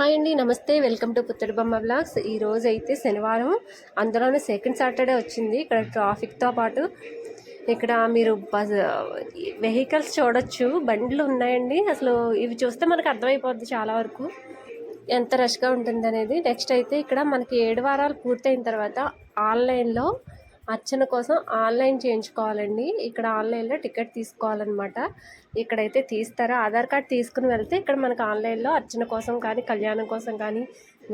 Hi అండి నమస్తే. Welcome to Puttadibomma vlogs. ఈ రోజు అయితే శనివారం. అందులోనే సెకండ్ సాటర్డే వచ్చింది. ఇక్కడ ట్రాఫిక్తో పాటు ఇక్కడ మీరు బస్ వెహికల్స్ చూడొచ్చు. బండ్లు ఉన్నాయండి. అసలు ఇవి చూస్తే మనకు అర్థమైపోద్ది చాలా వరకు. ఎంత రష్గా ఉంటుంది అనేది నెక్స్ట్ అయితే ఇక్కడ మనకి ఏడు వారాలు పూర్తయిన తర్వాత ఆన్లైన్లో అర్చన కోసం ఆన్లైన్ చేయించుకోవాలండి. ఇక్కడ ఆన్లైన్లో టికెట్ తీసుకోవాలన్నమాట. ఇక్కడైతే తీస్తారా? ఆధార్ కార్డ్ తీసుకుని వెళ్తే ఇక్కడ మనకు ఆన్లైన్లో అర్చన కోసం కానీ కళ్యాణం కోసం కానీ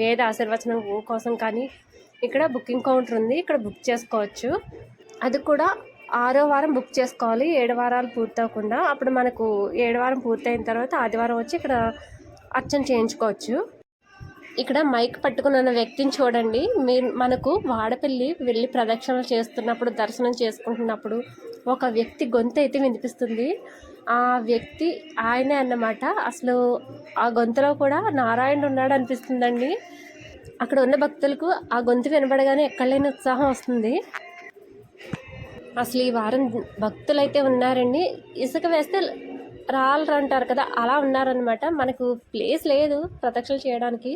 వేద ఆశీర్వచనం కోసం కానీ ఇక్కడ బుకింగ్ కౌంటర్ ఉంది. ఇక్కడ బుక్ చేసుకోవచ్చు. అది కూడా ఆరో వారం బుక్ చేసుకోవాలి. ఏడు వారాలు పూర్తవకుండా అప్పుడు మనకు ఏడు వారం పూర్తయిన తర్వాత ఆదివారం వచ్చి ఇక్కడ అర్చన చేయించుకోవచ్చు. ఇక్కడ మైక్ పట్టుకుని ఉన్న వ్యక్తిని చూడండి. మీరు మనకు వాడపల్లి వెళ్ళి ప్రదక్షిణలు చేస్తున్నప్పుడు దర్శనం చేసుకుంటున్నప్పుడు ఒక వ్యక్తి గొంతు అయితే వినిపిస్తుంది. ఆ వ్యక్తి ఆయనే అన్నమాట. అసలు ఆ గొంతులో కూడా నారాయణుడు ఉన్నాడు అనిపిస్తుందండి. అక్కడ ఉన్న భక్తులకు ఆ గొంతు వినబడగానే ఎక్కడలేని ఉత్సాహం వస్తుంది. అసలు ఈ వారం భక్తులు అయితే ఉన్నారండి. ఇసుక వేస్తే రాళ్ళు అంటారు కదా అలా ఉన్నారనమాట మనకు ప్లేస్ లేదు ప్రదక్షిణలు చేయడానికి.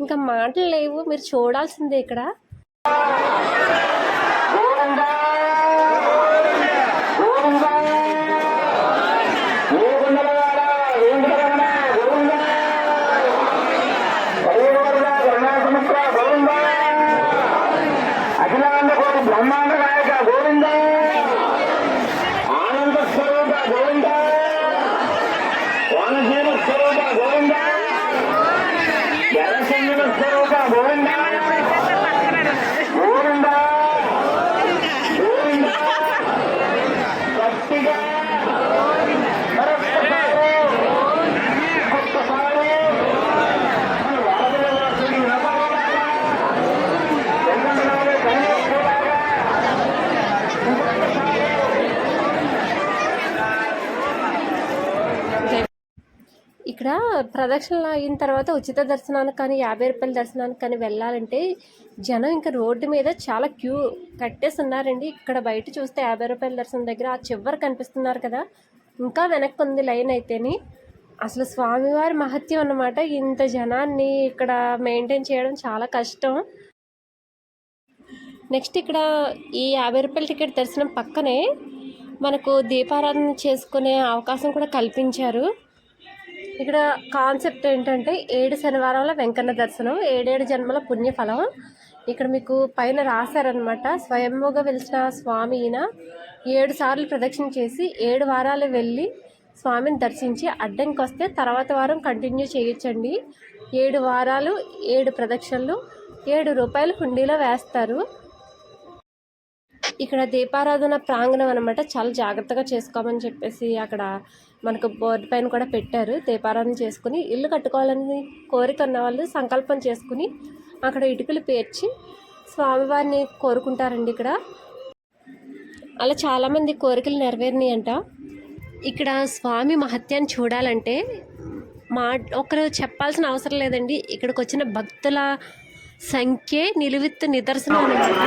ఇంకా మాటలు లేవు మీరు చూడాల్సిందే ఇక్కడ. গোয়েন্দা ఇక్కడ ప్రదక్షిణలు అయిన తర్వాత ఉచిత దర్శనానికి కానీ యాభై రూపాయల దర్శనానికి కానీ వెళ్ళాలంటే జనం ఇంకా రోడ్డు మీద చాలా క్యూ కట్టేసి ఉన్నారండి ఇక్కడ బయట చూస్తే యాభై రూపాయల దర్శనం దగ్గర ఆ చివరి కనిపిస్తున్నారు కదా. ఇంకా వెనక్కి ఉంది లైన్ అయితేని. అసలు స్వామివారి మహత్యం అన్నమాట. ఇంత జనాన్ని ఇక్కడ మెయింటైన్ చేయడం చాలా కష్టం. నెక్స్ట్ ఇక్కడ ఈ యాభై రూపాయల టికెట్ దర్శనం పక్కనే మనకు దీపారాధన చేసుకునే అవకాశం కూడా కల్పించారు. ఇక్కడ కాన్సెప్ట్ ఏంటంటే ఏడు శనివారాల వెంకన్న దర్శనం ఏడేడు జన్మల పుణ్యఫలం. ఇక్కడ మీకు పైన రాశారనమాట స్వయంభూగా వెలిసిన స్వామి ఈయన ఏడు సార్లు ప్రదక్షిణ చేసి ఏడు వారాలు వెళ్ళి స్వామిని దర్శించి అడ్డంకి వస్తే తర్వాత వారం కంటిన్యూ చేయొచ్చండి. ఏడు వారాలు ఏడు ప్రదక్షిణలు ఏడు రూపాయలు హుండీలో వేస్తారు. ఇక్కడ దీపారాధన ప్రాంగణం అనమాట చాలా జాగ్రత్తగా చేసుకోమని చెప్పేసి అక్కడ మనకు బోర్డు పైన కూడా పెట్టారు. దీపారాధన చేసుకుని ఇల్లు కట్టుకోవాలని కోరిక ఉన్న వాళ్ళు సంకల్పం చేసుకుని అక్కడ ఇటుకలు పేర్చి స్వామివారిని కోరుకుంటారండి ఇక్కడ. అలా చాలామంది కోరికలు నెరవేరినాయంట. ఇక్కడ స్వామి మహత్యాన్ని చూడాలంటే మా ఒకరు చెప్పాల్సిన అవసరం లేదండి. ఇక్కడికి వచ్చిన భక్తుల సంఖ్యే నిలువెత్తు నిదర్శనం అనమాట